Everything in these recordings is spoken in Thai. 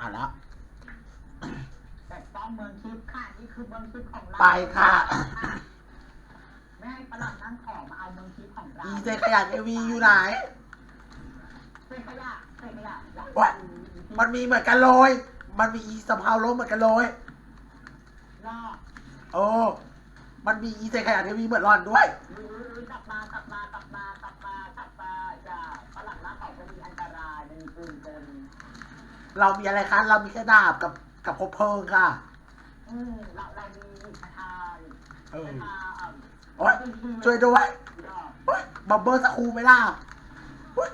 อ่านแล้วแต่ต้องเมืองทิพย์ค่ะนี่คือเมืองทิพย์ของเราไปค่ะ ไม่ให้ฝรั่งนั่งขอมาเอาเมืองทิพย์ของเราอีเจขยะเอวีอยู่ไหนเศษขยะเศษขยะวะมันมีเหมือนกันเลย มันมีอีสะเพาล้มเหมือนกันเลยรอบโอ้มันมีอีเจขยะเอวีเหมือนรอนด้วยอุ้ยกลับมากลับมากลับมากลับมากลับมาจะฝรั่งนั่งขอจะมีอันตรายมันมีปืนกล เรามีอะไรคะ เรามีแค่ดาบกับกับคบเพลิงค่ะ อืมเราเรามีคาถาเออคาถาโอ๊ยช่วยด้วยรอบโอ๊ยบับเบิลสกครูไหมล่ะโอ๊ย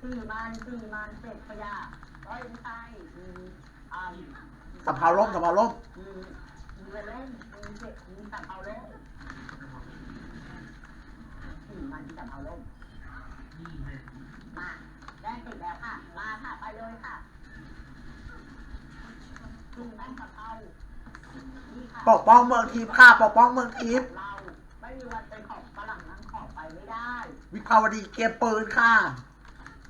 สี่มันสี่มันเศษขยะเอ้ยไม่ใช่มีอ่าสะเพาล้มสะเพาล้มมีมีเวลเล่นมีเศษมีสัมเภาเล่นสี่มันที่สัมเภาเล่นมา ได้ติดแล้วค่ะ มาค่ะ ไปเลยค่ะสี่มันสัมเภานี่ค่ะปกป้องเมืองทิพย์ค่ะปกป้องเมืองทิพย์เราไม่มีวันเป็นของฝรั่งนั้นขอไปไม่ได้ วิภาวดีเกมปืนค่ะ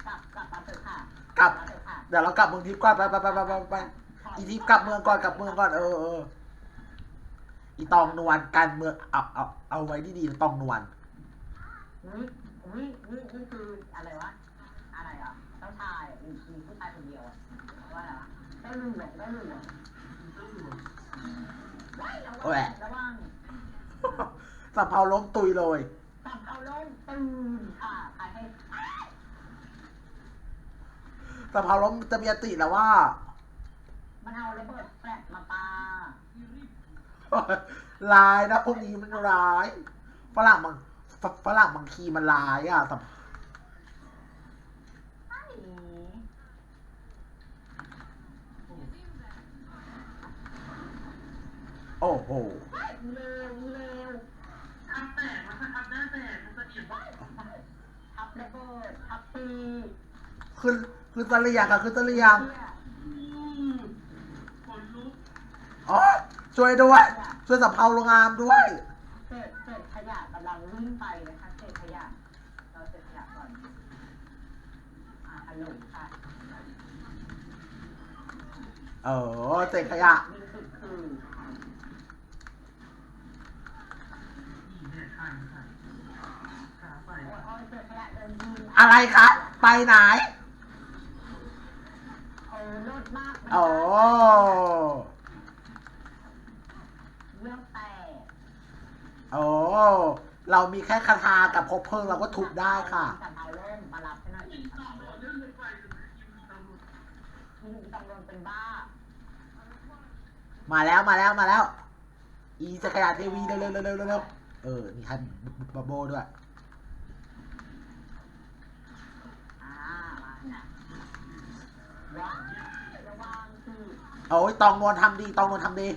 กลับกลับมาเถอะค่ะกลับ มาเถอะค่ะเดี๋ยวเรากลับเมืองทิพย์ก่อนไปไปไปไปไปไปอีทิพย์กลับเมืองก่อนกลับเมืองก่อนเออเอออีตองนวลการเมืองเอาเอาเอาไว้ดีๆนะตองนวลนี่นี่นี่นี่คืออะไรวะ อะไรอะเจ้า ชายมีมีผู้ชายคนเดียวอะว่าอะไรวะได้ลืมหลงได้ลืมหลงได้ระวังระวังสะเพาล้มตุยเลยจับเอาลงตื่นค่ะใครให้สะเพาล้มจะมีอติแล้วว่า มันเอาระเบิดแฟลชมาปาร้ายนะพวกนี้มันร้าย ฝรั่งบางฝฝรั่งบางทีมันร้ายอะแต่ ไอ้ โอ้โหเลวเลวทำแตกมันจะทำหน้าแตกมันจะเอียงว่าทับระเบิดทับตีขึ้นขึ้นตะเลียงค่ะขึ้นตะเลียงเนี่ยขนลุกอ๋อช่วยด้วย ช่วยสะเพาโรงงามด้วยเศษเศษขยะกำลังวิ่งไปนะคะเศษขยะเราเศษขยะก่อนอ่าฮัลโหลค่ะเออเศษขยะนี่คือคื อะไรครับ ไปไหนโอ้โอ้ เรามีแค่คาถากับพบเพลิงเราก็ถูกได้ค่ะมาแล้วมาแล้วมาแล้ว อีสกายานเทวีเร็วเร็วเร็วเร็ว เร็วเออนี่ให้บับโบด้วยอ่ามาเนี่ยระวังระวังคือโอ้ยตองนวลทำดี ตองนวลทำดี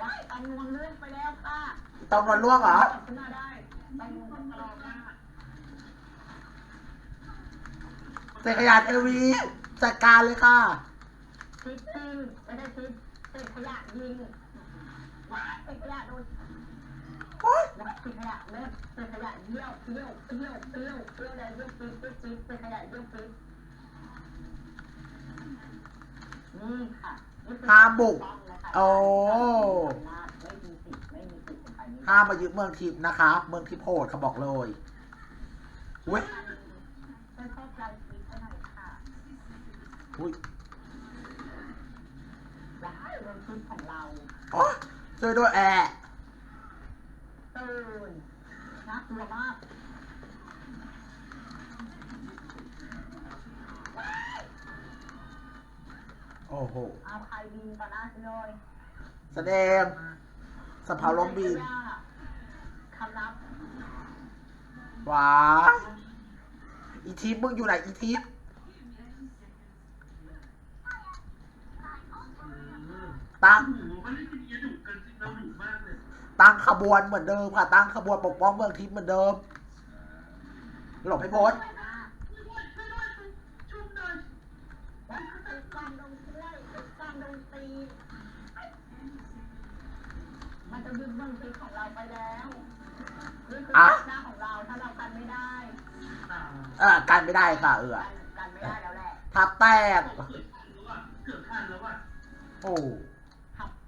ว้ายตำรวจเลื่อนไปแล้วค่ะตองนวลล่วงเหรอขึ้นมาได้ตำรวจต้องรอค่ะเศษขยะเทวีจัดการเลยค่ะทิปตีไม่ได้ทิปเศษขยะยิง ว้ยเศษขยะดนโอ๊ยแล้วเศษขยะเล็บเศษขยะเยี่ยวเยี่ยวเยี่ยวเยี่ยวเยี่ยวอะไรเยี่ยวปี๊ดปี๊ดปี๊ดเศษขยะเยี่ยวปี๊ดนี่ค่ะนี่คือห้ามบุกโอ้ห้ามมายึดเมืองทิพย์นะคะ เมืองทิพย์โหดเขาบอกเลยอุ้ยช่วยเข้ย ช่วยด้วยแอร์ตื่นน่ากลัวมากโอ้โหเอาใครบินต่อหน้าฉันเลยแสดงสะเพาล้มบินคำนับว้ายอีทิพย์มึงอยู่ไหนอีทิพย์ ตั้งโอ้โหมันไม่เป็นเงี้ยดุกันจริงเราดุมากเลยตั้งขบวนเหมือนเดิมค่ะ ตั้งขบวนปกป้องเมืองทิพย์เหมือนเดิม หลบให้พ้นช่วยนะช่วยหน่อยและติดการลงช่วยติดการลงตีมันจะยึดเมืองทิพย์ของเราไปแล้วนี่คืออะ หน้าของเราถ้าเรากันไม่ได้ตาเออกันไม่ได้ค่ะ เออกันกันไม่ได้ทับแตก เกือบทันแล้วอะเกือบทันแล้วอะโอ้ขับ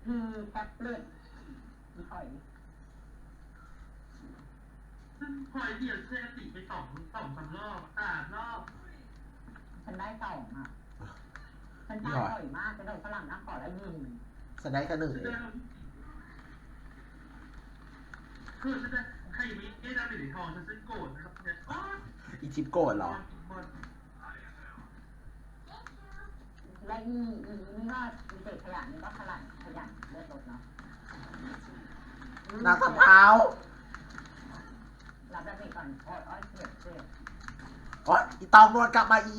คือแท็บเล็ตมีถอยซึ่งพลอยเดียวเซติไปสองสองสามรอบสามรอบฉันได้สองอะ ฉันตายบ่อยมากจะโดนฝรั่งนักก่อแล้วยิงสไนด์กันหนึ่งแสเอดงงคือแสดงใครมีเอ็ดาเป็นทองฉันจะโกรธนะครับเนี่ยอ๋ออีทิปโกรธเหรอบอลและอีอีนี่ก็มีเศษขยะนี่ก็ขลังขยะเลือดรถเนาะนางสะพร้าวรับแบบนี้ก่อนโอ้ยโอ้ยเจ็บเจ็บอ๋ออีตองนวลกลับมาอี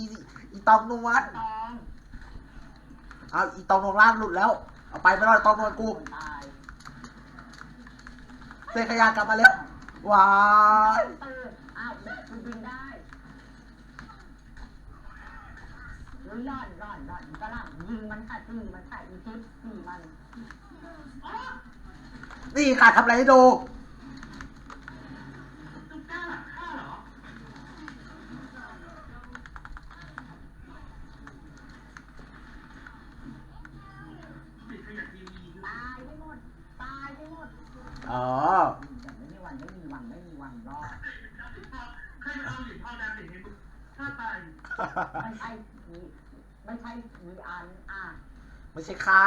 อีตองนวลตองเอาอีตองนวลล่างหลุดแล้ว เอาไปไม่รอดตองนวลกูตายเซขยากลับมาแล้วว้ายตื่นอ้าวคุณยิงได้หรือร่อนร่อนร่อนฝรั่งยิงมันค่ะตีมันค่ะอีทิปตีมันอ๋อ นี่ค่ะทำอะไรให้ดูตุ๊กตาหลังข้าเหรอปิดขยะทีวีตายไม่หมดตายไม่หมดอ๋อไม่มีวันไม่มีวันไม่มีวันรอดใครมาเอาเหรียญทองดำเหรียญเงินถ้าตายไม่ใช่มีไม่ใช่มีอันอะไม่ใช่ข้า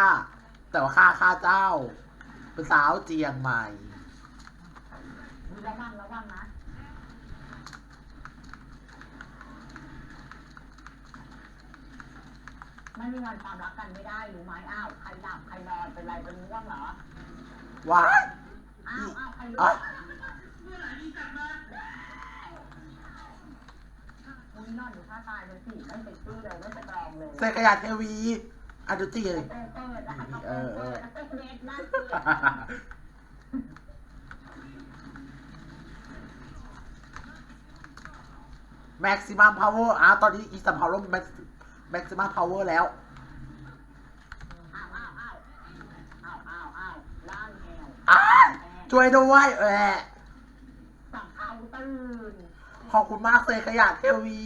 แต่ว่าข้าข้าเจ้า เป็นสาวเจียงใหม่มีระวังระวังนะไม่มีวันความรักกันไม่ได้รู้ไหมอ้าวใครหลับใครนอนเป็นไรเป็นง่วงเหรอว้ายอ้าวอ้าวใครรู้อะเมื่อไหร่ที่กลับมามึงนอนอยู่ท่าตายเลยสิไม่เซ็กซี่เลยไม่สตรองเลยเซขยาเทวี อันดูจีเปิเลยเปิดเออเออแม็กซิมัมพาวเวอร์อะตอนนี้อีสัมพาวเวอร์แม็กซิมัมพาวเวอร์แล้วช่วยด้วยแหละขอบคุณมากเซขยะเทวี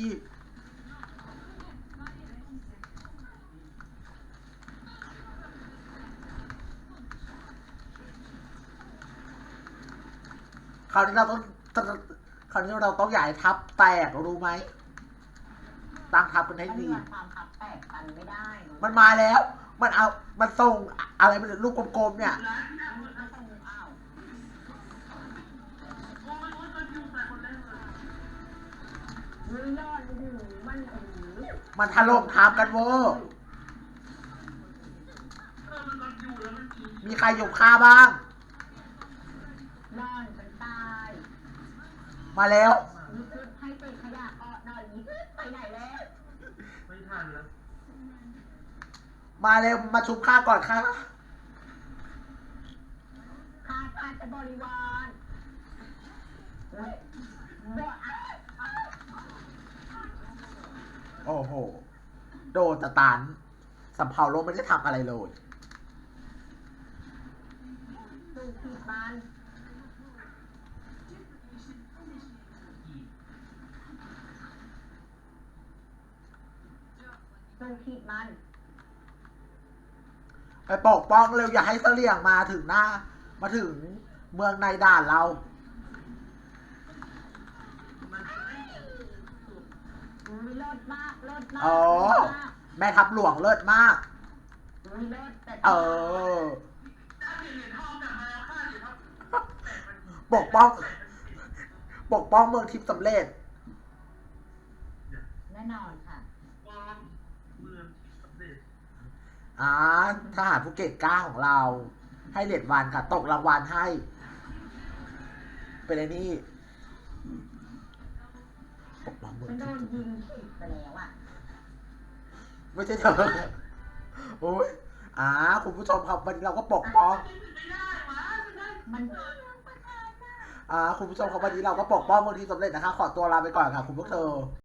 คราวนี้เราต้องคราวนี้เราต้องใหญ่ทับแตกรู้ไหมตั้งทับกันให้ไม่มีดีวันความขับแตกกันไม่ได้ มันมาแล้ว มันเอา มันส่งอะไรเป็นลูกกลมๆเนี่ยร้านที่นั่งมันก็ต้องอ้าวโอ้ยโอ้ยตอนอยู่แต่คนแรกเลยมือยอดหูมันหูมันถล่มทามกันเวอร์เออมันตอนอยู่แล้วมันมีมีใครอยู่ฆ่าบ้าง นอนเป็นตาย มาแล้วมีคลิปให้เป็นขยะก็นอนนี้ไปไหนแล้วไม่ทันแล้วมาเร็วมาชุบข้าก่อนค่ะขาดการจะบริวารเฮ้ยบ่อ้าวอ้าวโอ้โห โดนตะตันสัมเภาโลกไม่ได้ทำอะไรเลย ดูผิดมัน ดูผิดมัน ไปปกป้องเร็วอย่าให้เสลี่ยงมาถึงหน้า มาถึงเมืองในด่านเรามันไม่สุดอุ้ยเลิศมากเลิศมากอ๋อ เลิศมากแม่ทัพหลวงเลิศมาก อุ้ยเลิศแต่เออได้เหรียญทองกลับมาแล้วค่าเหรียญทองแต่มันปกป้อง ปกป้องเมืองทิพย์สำเร็จ แน่นอนค่ะ ปลอมเมืองสำเร็จ อ่าทหารภูเก็ตกล้าของเรา ให้เหรียญวันค่ะ ตกรางวัลให้ เป็นไอ้นี่ปกป้องเมืองฉันโดทิพนย์ยิงผิดไปแล้วอะไม่ใช่เธอโอ้ยอ่าคุณผู้ชมครับวันนี้เราก็ปกป้องไม่ได้วะไม่ได้มันอ่าคุณผู้ชมครับวันนี้เราก็ปกป้องเมืองทิพย์สำเร็จนะคะ ขอตัวลาไปก่อนค่ะ คุณพวกเธอ